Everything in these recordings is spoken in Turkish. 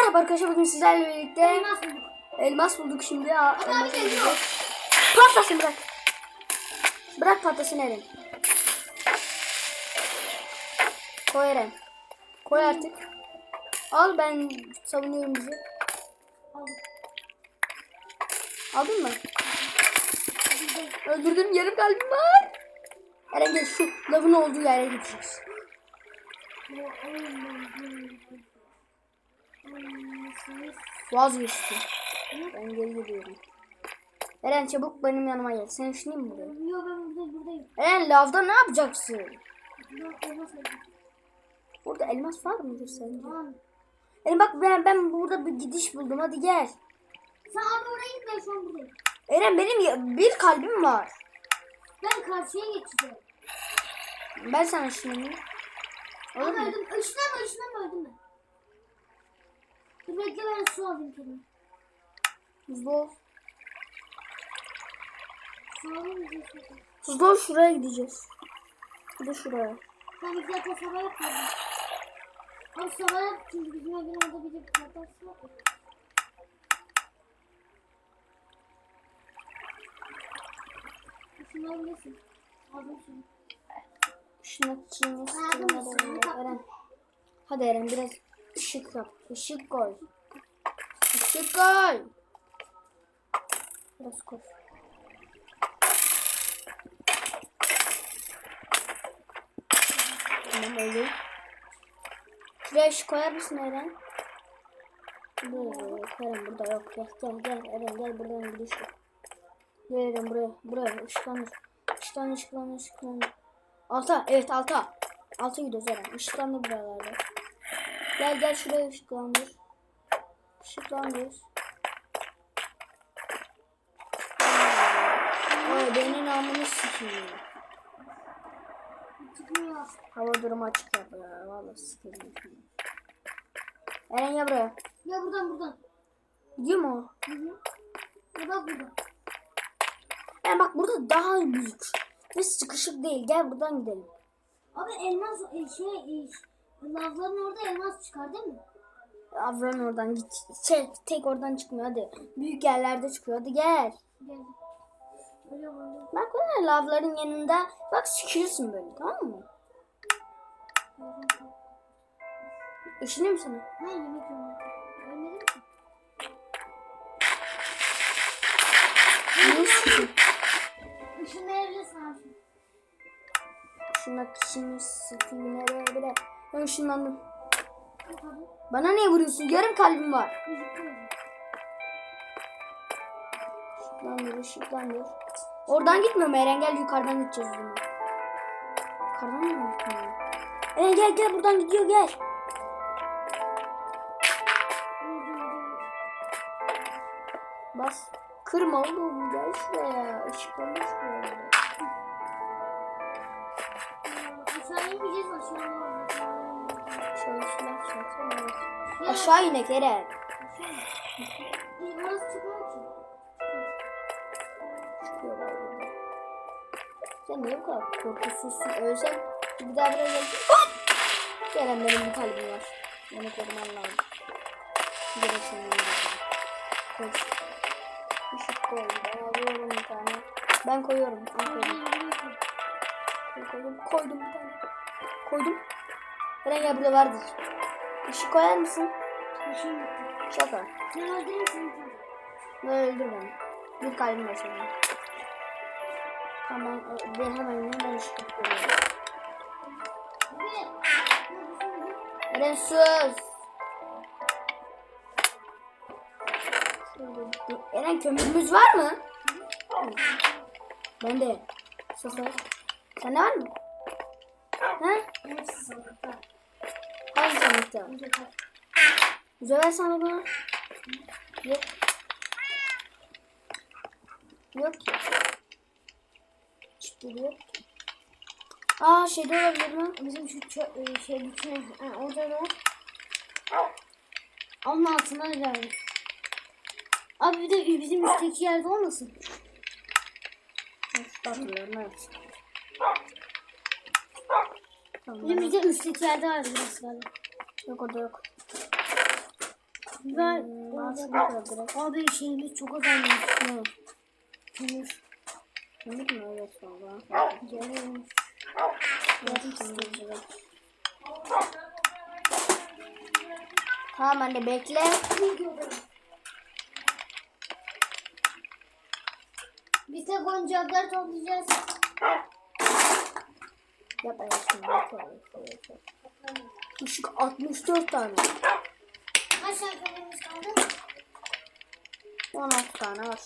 Merhaba arkadaşlar bugün sizlerle birlikte Elmas bulduk. elmas bulduk şimdi. Elmas bulduk. Patlasın bırak. Bırak patlasın Eren. Koy Eren. Koy artık. Al ben savunuyorum bizi. Aldık. Aldın mı? Öldürdüm yarım kalbim var. Eren gel şu lavın olduğu yere gideceğiz. Vazgeçtim. Ben geri gidiyorum. Eren çabuk benim yanıma gel. Sen ışınayım mı buraya? Yok ben burada buradayım. Eren lavda ne yapacaksın? Burada elmas var mıdır sence? Tamam. Eren bak ben, ben burada bir gidiş buldum. Hadi gel. Sen abi oraya git ben şu an buradayım. Eren benim ya- bir kalbim var. Ben karşıya geçeceğim. Ben sana Abi mu? öldüm. Işınlanma ışınlanma öldüm ben. Dur bekle ben su alayım kendime. Hızlı ol. Su alayım alayım. Hızlı ol şuraya gideceğiz. Bir de şuraya. Ben bir zaten sabah yapmadım. Abi sabah yap çünkü bizim evin orada bir de patlatısı var. Işınlanabilirsin. Aldım şunu. Şunu. Eren. Hadi Eren biraz ışık yap. Işık koy. Işık koy. Biraz koy. Tamam öyle. Şuraya ışık koyar mısın Eren? Böyle Eren burada yok. Gel gel gel Eren gel buradan gidiş yok. Gel Eren buraya. Buraya ışıklandır. Işıklandır ışıklandır ışıklandır. Alta evet alta. Alta gidiyoruz Eren. Işıklandır buralarda. Gel gel şuraya ışıklandır. Işıklandır. Ay benim namını sikeyim. Hava durumu açık ya. Valla sikeyim. Eren ya buraya. Ya buradan buradan. Gidiyor mu o? Hı hı. Ya bak buradan. Eren bak burada daha büyük. Ve sıkışık değil. Gel buradan gidelim. Abi elmas e, şey e, lavların orada elmas çıkar değil mi? Avran oradan git. Şey, tek oradan çıkmıyor hadi. Büyük yerlerde çıkıyor. Hadi gel. Gel. Bak böyle lavların yanında. Bak sıkıyorsun böyle tamam mı? Üşünüyor musun sana? Ha yemek yiyorum. Abi. Şuna kişinin sıkayım nereye bile. Ben ışınlandım. Bana niye vuruyorsun? Yarım kalbim var. Işıklandır, ışıklandır. Oradan gitmiyorum Eren gel yukarıdan gideceğiz zaman. Yukarıdan mı gitmiyor? Eren gel gel buradan gidiyor gel. Bas. Kırma oğlum gel şuraya. Işıklandır şuraya. Aşağı inmeyeceğiz aşağı. Aşağı inek Eren. Çıkmıyor ki. Sen niye bu kadar korkusuzsun? Ölsen bir daha buraya gel. Hop! Gelen benim bir kalbim var. Beni koruman lazım. Gerek senin lazım. Koy. Işık koy. Ben alıyorum bir tane. Ben koyuyorum. Ben koydum. Koy, koydum. Koydum bir tane. Koydum. Eren ya burada vardır. Işık koyar mısın? Işın bitti. Şaka. Sen öldürür müsün? Böyle öldür beni. Bir kalbim var senin. Tamam ben, ben hemen hemen ışık koyuyorum. Eren sus. Eren kömürümüz var mı? Ben de. Sıfır. Sende var mı? Ha? Hepsi sandıkta. Hangi sandıkta? Mücevher sandığı Yok. Yok ki. Hiçbiri yok ki. Aa şeyde olabilir mi? Bizim şu e, şey bütün ha, orada da onun altına geldi. Abi bir de bizim üstteki yerde olmasın? Bakıyorum evet. Bizim bir de üstteki yerde vardı biraz galiba. Yok orada yok. Ver. Hmm, kırdırak. Abi şeyimiz çok azalmış. Ne? Kömür. Kömür mü? Evet valla. Canım. Nasıl kömür? Tamam anne bekle. Biz de goncakları toplayacağız. Yap ayasını. Işık 64 tane. Kaç şarkılarımız kaldı? 16 tane var.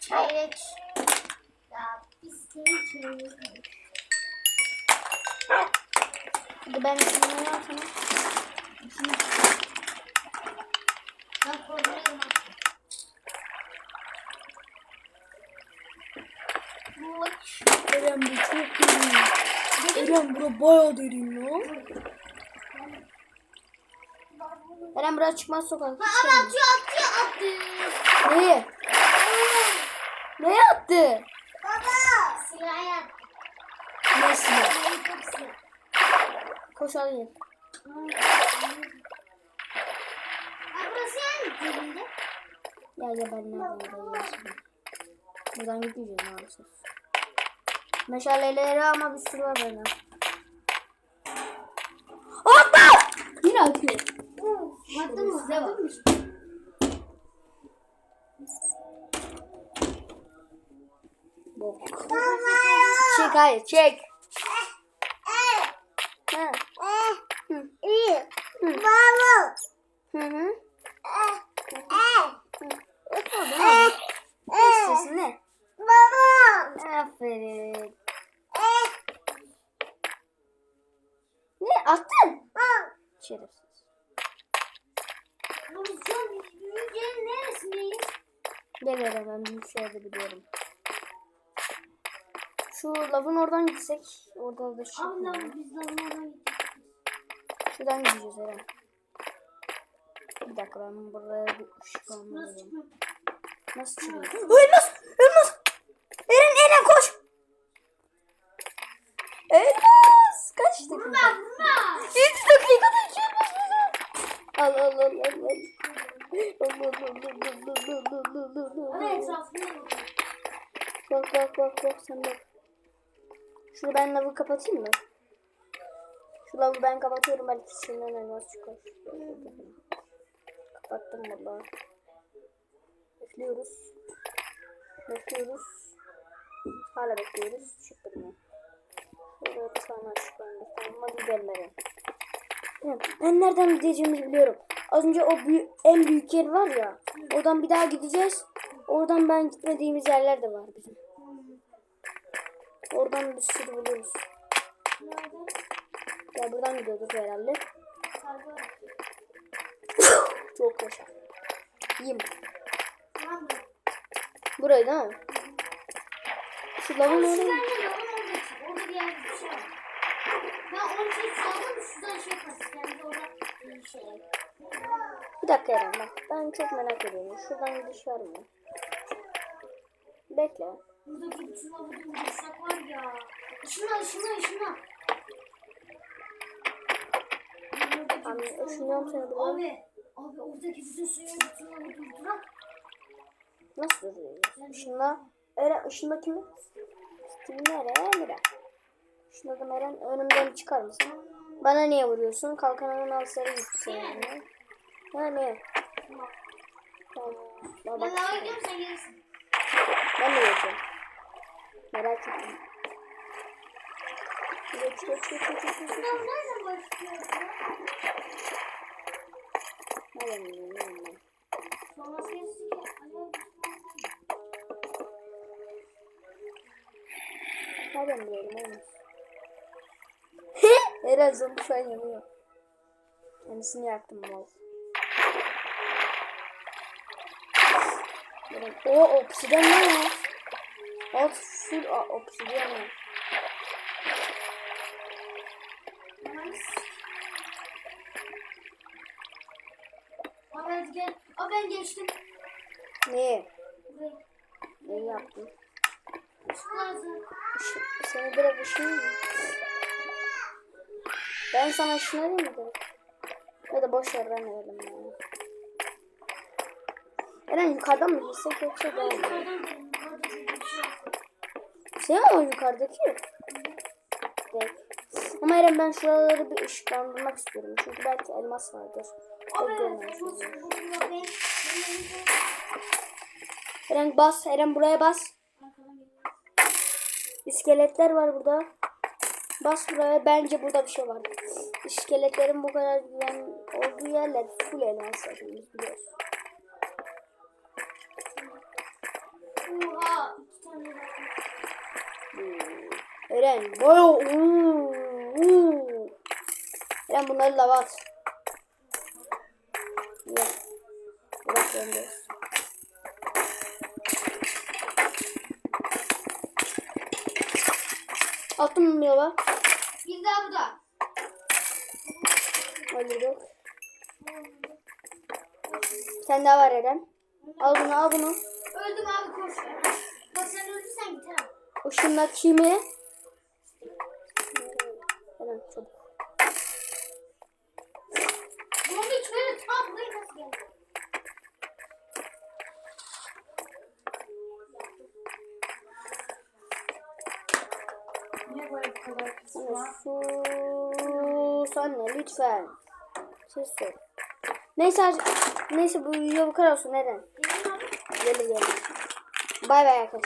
Çeyrek. Ya biz senin çeyrek. Hadi ben şunu ne yapayım? Eren bu çok derin. Eren bura bayağı derin lan. Eren buraya çıkmaz sokak. Ha ama atıyor atıyor attı. Neyi? Neye attı? Baba. Nasıl? Silahı çok silah. Koş alayım. Ha burası yani derinde. Ya ya ben ne yapayım? Buradan gitmeyeceğiz maalesef. Meşaleleri ama bir sürü var bende. Hoppa! Yine atıyor. Attın mı? Size bak. Bok. Çek hayır çek. Ha. Hı. Hı. Hı hı. İstiyorsun ne? Baba. Aferin. Şerefsiz. Babacığım yüzeyinin neresindeyiz? Ne veremem bilgisayarda biliyorum. Şu lavın oradan gitsek orada da şey Ablam yapalım. biz lavlardan Şuradan gideceğiz herhalde. Bir dakika ben buraya bir ışık almalıyım. Nasıl çıkıyor? Nasıl! Elmas! Eren Eren koş! Elmas! kaç dakika? Vurma vurma. 7 dakika da içiyoruz al al al al al. Bak bak bak bak sen bak. Şunu ben lavı kapatayım mı? Şu lavı ben kapatıyorum belki içinden elmas çıkar. Kapattım valla. Bekliyoruz. Bekliyoruz. Hala bekliyoruz. Çıkmıyor. Tamam hadi gidelim Eren. Tamam, Ben nereden gideceğimizi biliyorum. Az önce o büyük, en büyük yer var ya. Oradan bir daha gideceğiz. Oradan ben gitmediğimiz yerler de var bizim. Oradan bir sürü buluruz. Ya buradan gidiyorduk herhalde. Çok yaşa. Yiyeyim. Burayı değil mi? Şu lavın oraya açıyor. Ben onu şey çaldım şuradan şey yapasın. Yani orada bir şey. Bir dakika Eren bak. Ben çok merak ediyorum. Şuradan gidiş var mı? Bekle. Burada bir tuna vurdum yasak var ya. Işına ışına ışına. Abi ışınıyorum seni buradan. Abi. Abi oradaki bizim suya bir tuna vurdum. Durak. Nasıl duruyor? Işınla. Öyle ışınla kimi? Kimi nereye? Nereye? Işınladım Eren. Önümden çıkar mısın? Bana niye vuruyorsun? Kalkanımın altları gitti senin. Ha ne? Tamam. Ben gidiyorum sen gelirsin. Ben de geçiyorum. Merak ettim. Geç geç geç geç geç. Ben nereden başlıyorum ya? Nereden bileyim. Sonra sesi. Nereden biliyorum oğlum? Herhalde zombi şu an yanıyor. Kendisini yaktım bol. O obsidyen ne ya? Alt full obsidyen ya. Ben. O ben geçtim. Ne? Ne yaptın? Seni bırakışın mı? Ben sana ışınlayayım mı direkt? Ya da boş ver ben verelim ya. Eren yukarıdan mı gitsek yoksa daha mı? Şey mi o yukarıdaki? Evet. Ama Eren ben şuraları bir ışıklandırmak istiyorum. Çünkü belki elmas vardır. Elimi- Eren bas. Eren buraya bas. İskeletler var burada. Bas buraya. Bence burada bir şey var. İskeletlerin bu kadar güven olduğu yerler full elmas hepimiz biliyoruz. Oha. var. Eren uuu, uuu. Eren bunları lava at. Yok. Bırak gönder. Attım mı lava? Bir daha bu da. Öldürdük. Tane daha var Eren. Al bunu al bunu. Öldüm abi koş. Bak sen öldürsen gider abi. O şunlar kimi? Eren çabuk. Bunun bir şöyle tam buraya nasıl geldi? Niye böyle bu kadar sus anne lütfen. Ses sor. Neyse neyse bu video bu kadar olsun Eren. Gelin gelir. Bay bay arkadaşlar.